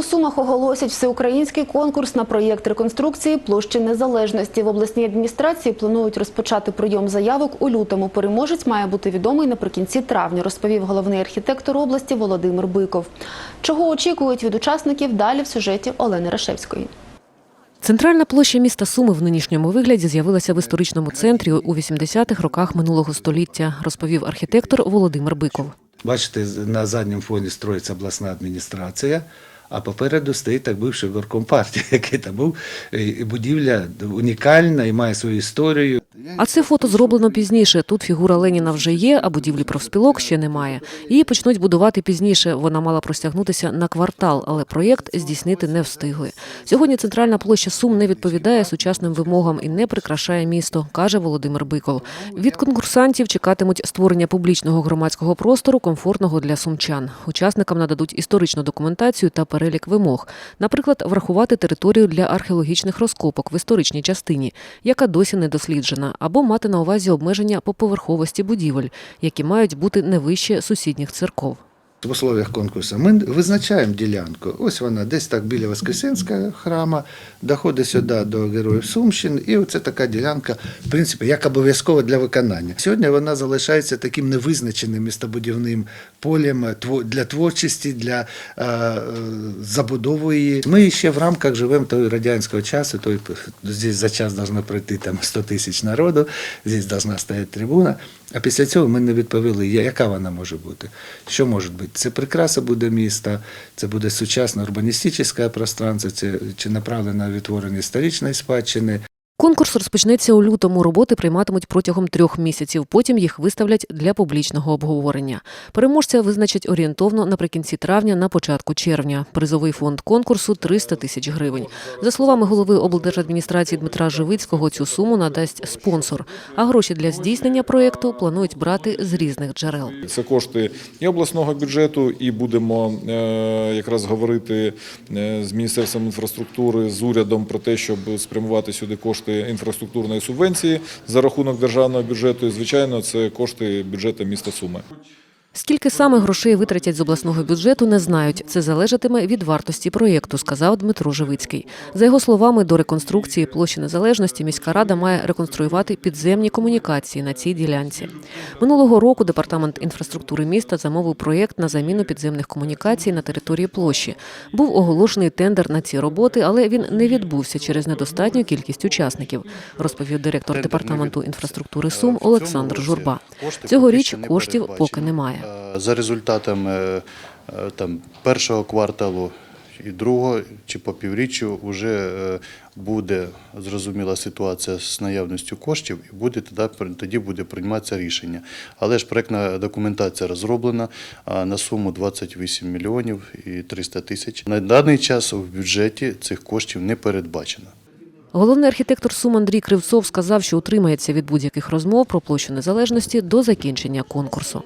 У Сумах оголосять всеукраїнський конкурс на проєкт реконструкції площі Незалежності. В обласній адміністрації планують розпочати прийом заявок у лютому. Переможець має бути відомий наприкінці травня, розповів головний архітектор області Володимир Биков. Чого очікують від учасників далі в сюжеті Олени Рашевської. Центральна площа міста Суми в нинішньому вигляді з'явилася в історичному центрі у 80-х роках минулого століття, розповів архітектор Володимир Биков. Бачите, на задньому фоні строїться обласна адміністрація, а попереду стоїть так бивший горком партії, який там був. Будівля унікальна і має свою історію. А це фото зроблено пізніше. Тут фігура Леніна вже є, а будівлі профспілок ще немає. Її почнуть будувати пізніше. Вона мала простягнутися на квартал, але проєкт здійснити не встигли. Сьогодні центральна площа Сум не відповідає сучасним вимогам і не прикрашає місто, каже Володимир Биков. Від конкурсантів чекатимуть створення публічного громадського простору, комфортного для сумчан. Учасникам нададуть історичну документацію та перелік вимог. Наприклад, врахувати територію для археологічних розкопок в історичній частині, яка досі не досліджена, або мати на увазі обмеження по поверховості будівель, які мають бути не вище сусідніх церков. В условиях конкурсу ми визначаємо ділянку. Ось вона десь так біля Воскресенського храма, доходить сюди до Героїв Сумщин, і оце така ділянка, в принципі, як обов'язкова для виконання. Сьогодні вона залишається таким невизначеним містобудівним полем для творчості, для е, е, забудови її. Ми ще в рамках живемо того радянського часу, той, здесь за час должно пройти там 100 тисяч народу, здесь должна стояти трибуна. А після цього ми не відповіли, яка вона може бути. Що може бути? Це прикраса буде міста, це буде сучасне урбаністичне пространство, це чи направлено на відтворення історичної спадщини. Конкурс розпочнеться у лютому. Роботи прийматимуть протягом трьох місяців. Потім їх виставлять для публічного обговорення. Переможця визначать орієнтовно наприкінці травня, на початку червня. Призовий фонд конкурсу 300 тисяч гривень. За словами голови облдержадміністрації Дмитра Живицького, цю суму надасть спонсор. А гроші для здійснення проєкту планують брати з різних джерел. Це кошти і обласного бюджету, і будемо е, якраз говорити е, з Міністерством інфраструктури, з урядом про те, щоб спрямувати сюди кошти інфраструктурної субвенції за рахунок державного бюджету. І, звичайно, це кошти бюджету міста Суми. Скільки саме грошей витратять з обласного бюджету, не знають. Це залежатиме від вартості проєкту, сказав Дмитро Живицький. За його словами, до реконструкції площі незалежності міська рада має реконструювати підземні комунікації на цій ділянці. Минулого року департамент інфраструктури міста замовив проєкт на заміну підземних комунікацій на території площі. Був оголошений тендер на ці роботи, але він не відбувся через недостатню кількість учасників, розповів директор департаменту інфраструктури Сум Олександр Журба. Цьогоріч коштів поки немає. Е, За результатами е, е, там, першого кварталу і другого, чи по півріччю, вже е, буде зрозуміла ситуація з наявністю коштів, і буде тоді, тоді буде прийматися рішення. Але ж проектна документація розроблена на суму 28 мільйонів і 300 тисяч. На даний час в бюджеті цих коштів не передбачено. Головний архітектор Сум Андрій Кривцов сказав, що утримається від будь-яких розмов про площу незалежності до закінчення конкурсу.